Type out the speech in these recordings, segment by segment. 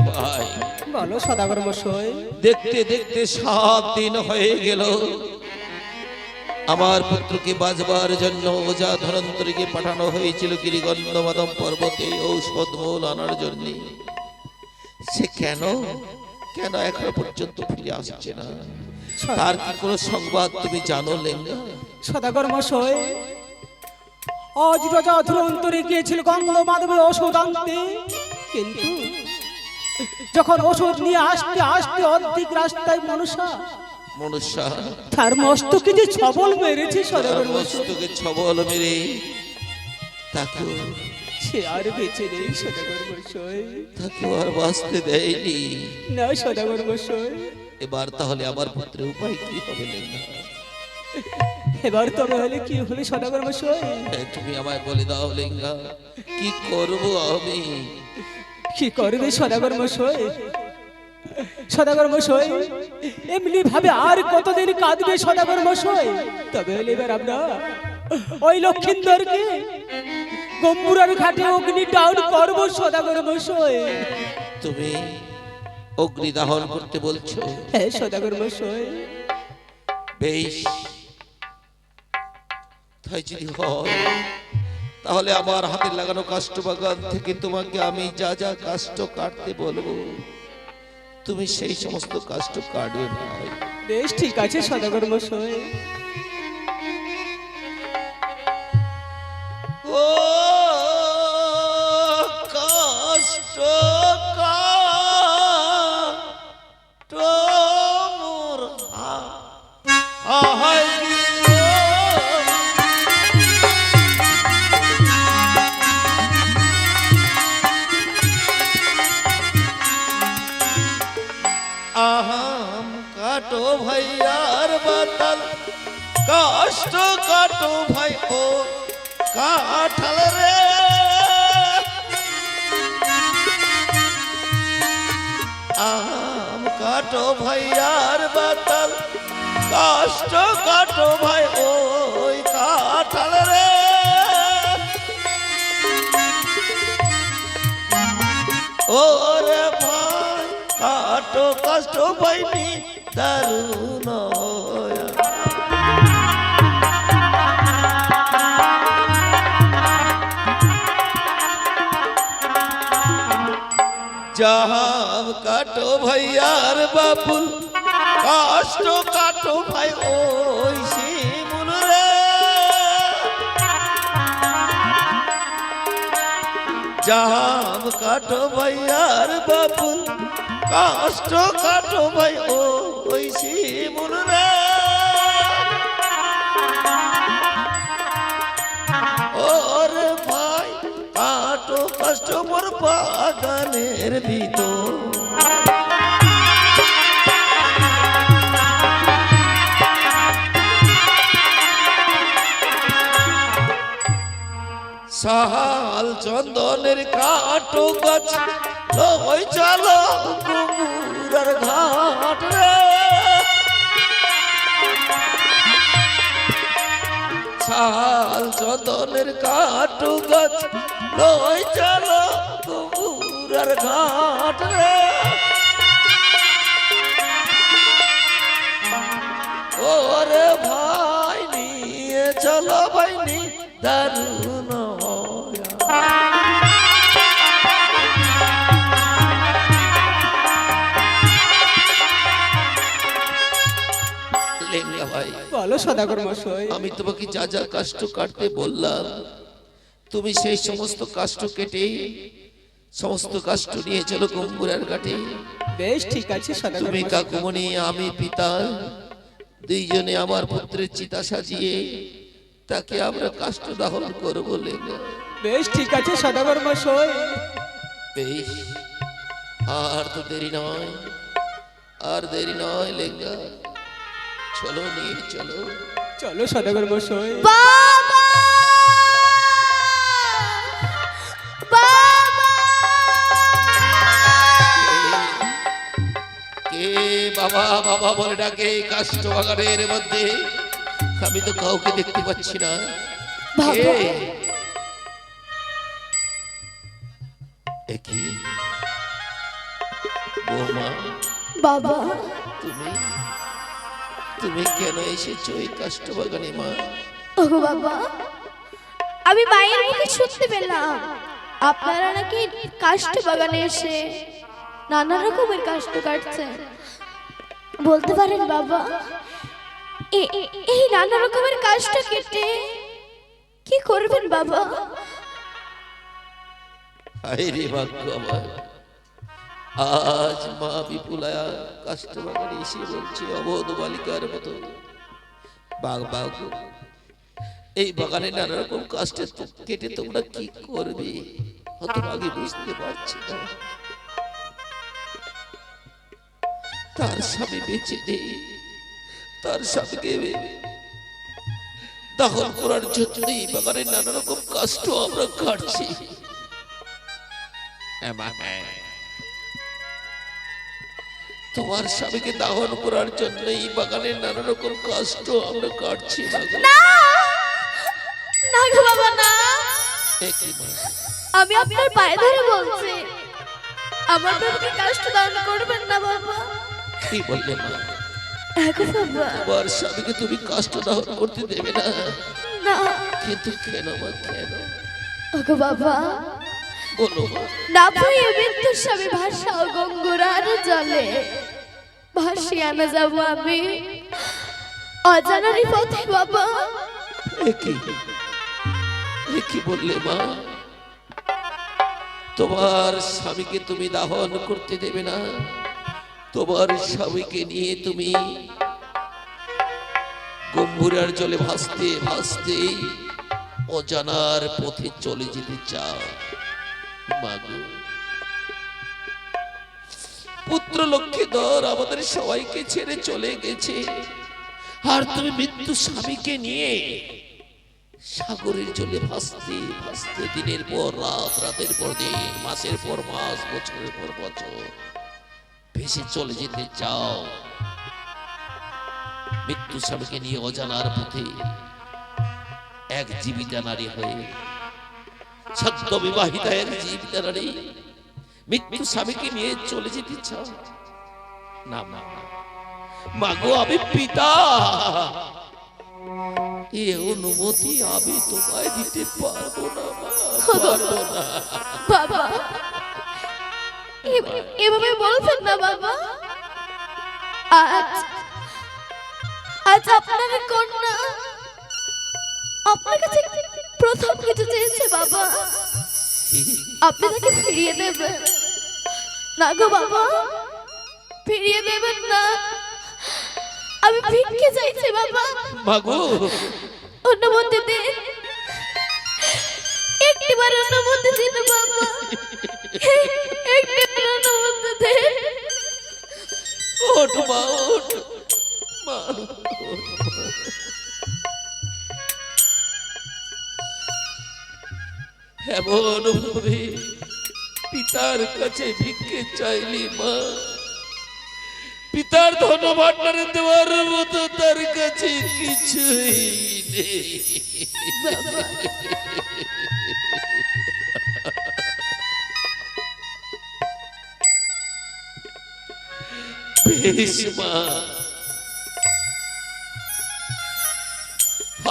ভাই। বলো সদাগর মশাই। দেখতে দেখতে সাত দিন হয়ে গেল। আমার পুত্রকে বাজবার জন্য ওজা ধনন্তরীকে পাঠানো হয়েছিল গিরিগন্ধমাদম পর্বতে ঔষধ মূল আনার জন্য। সে কেন? কেন এখনও পর্যন্ত ফিরে আসছে না? তার কি কোনো সংবাদ তুমি জানো লেঙ্গা সদাগর মশাই আজ রাজা ধুরন্তরে গিয়েছিল ওষুধ আনতে। কিন্তু যখন ওষুধ নিয়ে আসতে আসতে অর্ধেক রাস্তায় মনুষ্য। তার মস্তকে যে ছবল মেরেছে মস্তকে ছবল মেরে সে আর বেঁচে নেই সদাগর মশাই তাকে আর বাঁচতে দেয়নি। না সদাগর মশাই এবার তাহলে আমার পুত্রের উপায় কি হবে লেঙ্গা এবার তবে হলে কি হলে সদাগর মশাই তুমি আমায় বলে দাও লেঙ্গা কি করব আমি? কি করবে সদাগর মশাই? সদাগর মশাই এমনি ভাবে আর কতদিন কাঁদবে সদাগর মশাই? তবে এবার আমরা ওই লক্ষিন্দরকে গম্বুরার ঘাটে অগ্নি ডাউন করব সদাগর মশাই। তুমি অগ্নি দাহন করতে বলছো? হ্যাঁ সদাগর মশাই। বেশ। তাই যদি হয় তাহলে আমার হাতে লাগানো কাষ্ট বাগান থেকে তোমাকে আমি যা যা কাষ্ট কাটতে বলব তুমি সেই সমস্ত কাষ্ট কাটবে ভাই বেশ ঠিক আছে সদাগর মশাই। ও কষ্ট কাষ্ট মোর। আহাই কাটো ভাই ও কাঠাল রে। আহাম কাটো ভাইয়ার বাতাল, কষ্ট কাটো ভাই ওই কাঠাল রে। ওরে ভাই, কাটো কষ্ট পাইনি দারুণ জাহাম কাটো ভাইয়ার বাপুল, কষ্ট কাটো ভাই ওই শিমুল রে। জাহাম কাটো ভাইয়ার বাপুল, কষ্ট কাটো ভাই ওই শিমুল রে। কাটো কষ্ট মোর বাগানের ভিতর। সাহাল চন্দনের কাটো গাছ লই চলো কুমুরার ঘাট রে। সাহাল চন্দনের কাটো গাছ লই চলো কুমুরার ঘাট রে। ওরে ভাই নিয়ে চলো ভাইনি দারুণ ভাই বলো সদাগর মশাই। আমি তোমাকে যা যা কাষ্ট কাটতে বললাম তুমি সেই সমস্ত কাষ্ট কেটে সমস্ত কাষ্ট নিয়ে চলো গম্বুরার ঘাটে। বেশ ঠিক আছে তুমি কাকুমণি আমি পিতা দুইজনে আমার পুত্রের চিতা সাজিয়ে তাকে আমরা কাষ্ট দাহন করব বেশ ঠিক আছে সদাগর মশাই। বেশ আর তো দেরি নয় আর দেরি নয় লেঙ্গা চলো নিয়ে চলো। চলো সদাগর মশাই। বাবা! বাবা বাবা বলে ডাকে কাষ্ট বাগানের মধ্যে। আমি তো কাউকে দেখতে পাচ্ছি না। বাবা। তুমি তুমি কেন এসেছ এই কাষ্টবাগানে মা? বাবা আমি মায়ের মুখে শুনতে পেলাম। আপনারা নাকি কাষ্ঠ বাগানে এসে নানা রকমের কাষ্ঠ কাটছেন। বলতে পারেন বাবা? এই নানা রকমের কাষ্ঠ কেটে কি করবেন বাবা? হায় রে ভাগ্য আমার। আজ মা বিপুলায়া কাষ্টবাগানে এসে বলছে অবোধ বালিকার মতো। বাঘ বাঘ এই বাগানে নানা রকম কাষ্টে কেটে তোমরা কি করবে? হতভাগে বুঝতে পারছি না। তার স্বামী বেঁচে নেই তার স্বামীকে দাহন করার জন্য এই বাগানে নানা রকম কাষ্ট আমরা কাটছি। তোমার স্বামীকে দাহন করার জন্য এই বাগানে নানা রকম কষ্ট আমরা কাটছি না! গো। না! বাবা? আমি আপনার পায়ে ধরে বলছি। আমার বাবাকে কাষ্ঠ দান করবেন না বাবা। কি বললে মা। তোমার স্বামীকে তুমি কষ্ট দাহন করতে দেবে না। কিন্তু কেন মা কেন? ওগো বাবা। বলো না ভয়ে মৃত্যুর স্বামী ভাষাও গঙ্গুরার জলে। ভাসিয়ে আনা যাব আমি। অজানারি পথে বাবা। এ কি? এ কি বললে মা? তোমার স্বামীকে তুমি দাহন করতে দেবে না। তোমার স্বামীকে নিয়ে তুমি গম্ভীরার জলে ভাসতে ভাসতে অজানার পথে চলে যেতে চাও। মাগো পুত্র লক্ষ্মী দর আমাদের সবাইকে ছেড়ে চলে গেছে। আর তুমি মৃত্যু স্বামীকে নিয়ে সাগরের জলে ভাসতে ভাসতে দিনের পর রাত, রাতের পর দিন, মাসের পর মাস, বছরের পর বছর। ভেসে চলে যেতে চাও। মৃত্যু স্বামীকে নিয়ে অজানার পথে এক জীবিতা নারী হয়ে বিবাহিতা এক জীবিতা নারী, মৃত্যু স্বামীকে নিয়ে চলে যেতে চাও। না মাগো আমি পিতা। এ অনুমতি আমি তোমায় দিতে পারব না পারব না। বাবা। এভাবে বলছেন না বাবা। আজ আজ আপনার কন্যা আপনার কাছে প্রথম কিছু চেয়েছে বাবা। আপনি তাকে ফিরিয়ে দেবেন। না গো বাবা ফিরিয়ে দেবেন না। আমি ভিক্ষে চাইছি বাবা। মাগো অনুমতি দিন। একটিবার অনুমতি দিন বাবা। ওঠ মা ওঠ মা এমন ভাবে পিতার কাছে ভিক্ষে চাইলি মা পিতার ধন ভান্ডারে দেওয়ার মতো তার কাছে কিছুই নেই। বেশ মা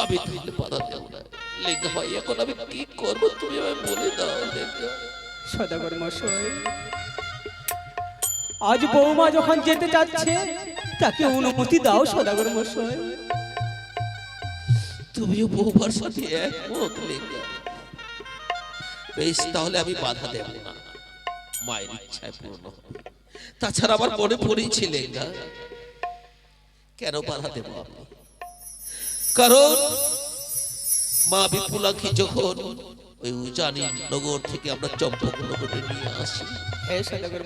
আমি তাহলে বাধা দেব না। লেখা ভাই এখন আমি কি করব তুমি আমায় বলে দাও লেখা। সদাগর মশাই আজ বৌমা যখন যেতে যাচ্ছে তাকে অনুমতি দাও সদাগর মশাই। তুমিও বৌমার সাথে একমত লেখা। বেশ তাহলে আমি বাধা দেব না। মায়ের ইচ্ছায় পূর্ণ হবে। তাছাড়া আমার মনে পড়েছে না কেন বাধা দেব কারণ মা বিপুলাকে যখন ওই উজানি নগর থেকে আমরা চম্পক নগরে নিয়ে আসি হে সদাগর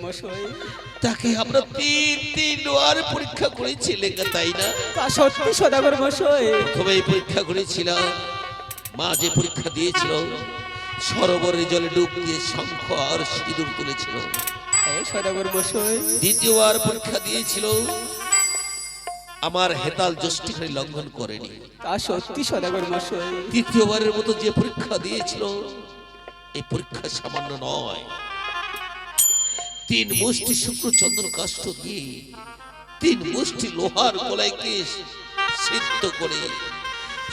তাকে আমরা তিন তিন বার পরীক্ষা করেছি লেখা তাই না? তা সত্যি সদাগর মশাই। প্রথমে পরীক্ষা করেছিলাম। মা যে পরীক্ষা দিয়েছিল সরোবরের জলে ডুব দিয়ে শঙ্খ আর সিঁদুর তুলেছিল দ্বিতীয়বার পরীক্ষা দিয়েছিল। আমার হেতাল জ্যৈষ্ঠিখানি লঙ্ঘন করেনি। তা সত্যি সদাগর মশাই তৃতীয়বারের মতো যে পরীক্ষা দিয়েছিল এই পরীক্ষা সামান্য নয়। তিন মুষ্টি শুক্র চন্দ্র কাষ্ঠ দিয়ে তিন মুষ্টি লোহার গলাইকে সিদ্ধ করে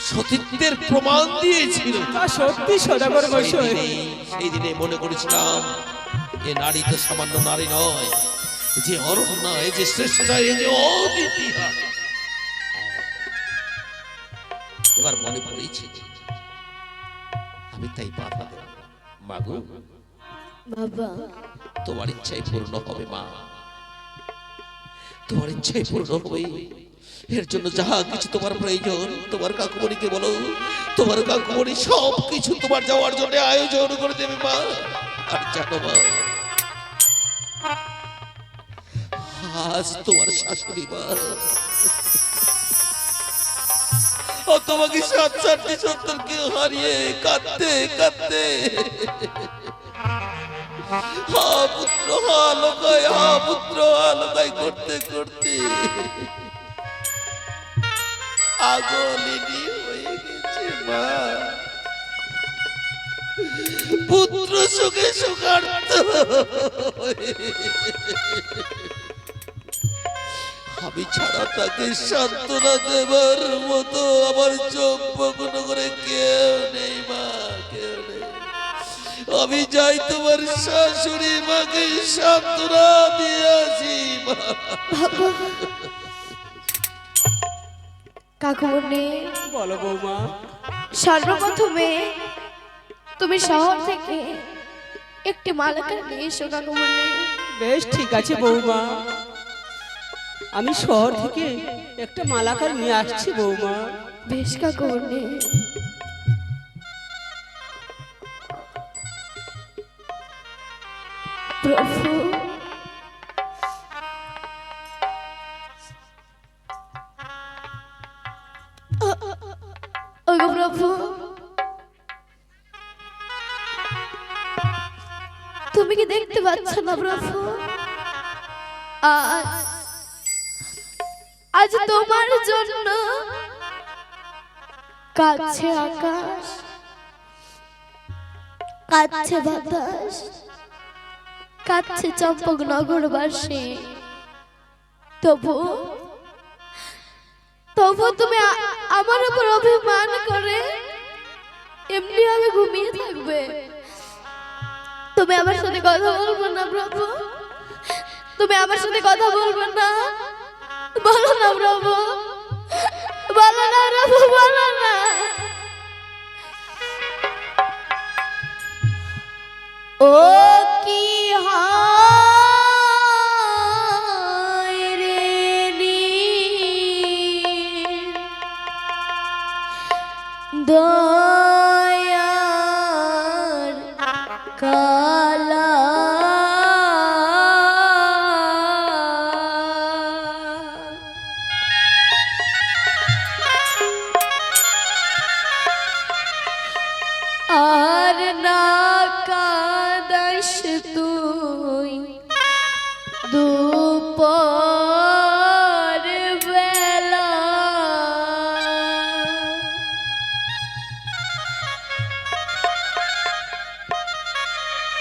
সতীত্বের প্রমাণ দিয়েছিল। তা সত্যি সদাগর মশাই সেই দিনে মনে করেছিলাম এ নারী তো সামান্য নারী নয় যে অরণ্য এ যে শ্রেষ্ঠ এ যে অদ্বিতীয়। এবার মনে পড়েছে আমি তাই বাধা দেব। মাগো বাবা। তোমার ইচ্ছাই পূর্ণ হবে মা। তোমার ইচ্ছাই পূর্ণ হবে। এর জন্য যাহা কিছু তোমার প্রয়োজন তোমার কাকুমণিকে বলো। তোমার কাকুমণি সব কিছু তোমার যাওয়ার জন্য আয়োজন করে দেবে মা। আর জানো মা আজ তোমার শাশুড়ি মা। ও, তোমাকে সাত সাতটি সত্তরকে হারিয়ে কাঁদতে কাঁদতে। হা পুত্র, হা লোকায় হা পুত্র হা লোকায় করতে। করতে আগলিনি হয়ে গেছে মা। পুত্র সুখে সুখার্থ। আমি ছাড়া তাকে সান্ত্বনা দেবার মতো আমার চোখ বগ্ন করে কেউ নেই মা কেউ নেই। আমি যাই তোমার শাশুড়ি মাকে সান্ত্বনা দিয়ে আসি মা। বলো বৌমা। সর্বপ্রথমে তুমি শহর থেকে একটি মালাকা নিয়ে এসো কাকুমনি বেশ ঠিক আছে বৌমা। আমি শহর থেকে একটা মালাকার নিয়ে আসছি, বৌমা। বেশ কাকুমনি প্রভু। প্রভু। তুমি কি দেখতে পাচ্ছ না প্রভু? আজ আজ তোমার জন্য কাছে আকাশ, কাছে বাতাস, কাছে চম্পক নগরবাসী। তবু তবু তুমি আমার উপর অভিমান করে এমনি ভাবে ঘুমিয়ে থাকবে। তুমি আমার সাথে কথা বলব না, প্রভু। তুমি আমার সাথে কথা বলব না। বলো না প্রভু বলো না প্রভু বলো না। ও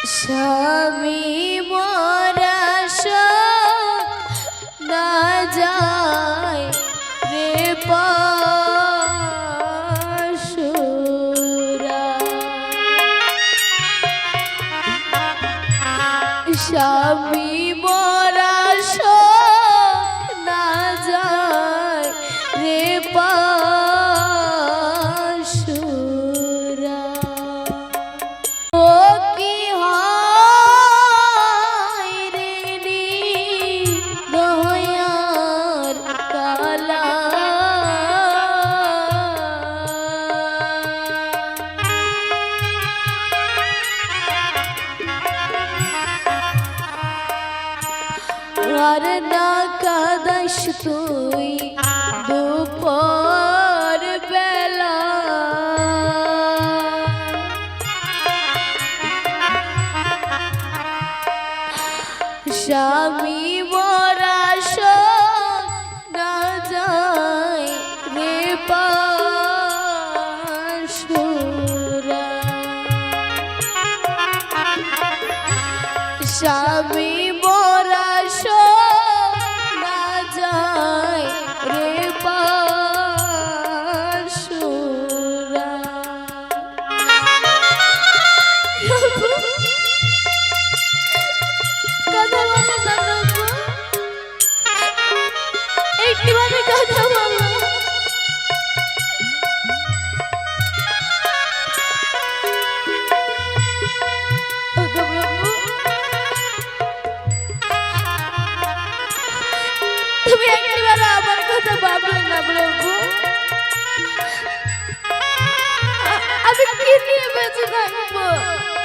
স্বামী স্বামী কি নিয়ে বেঁচে থাকব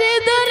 সিঁদুরের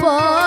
por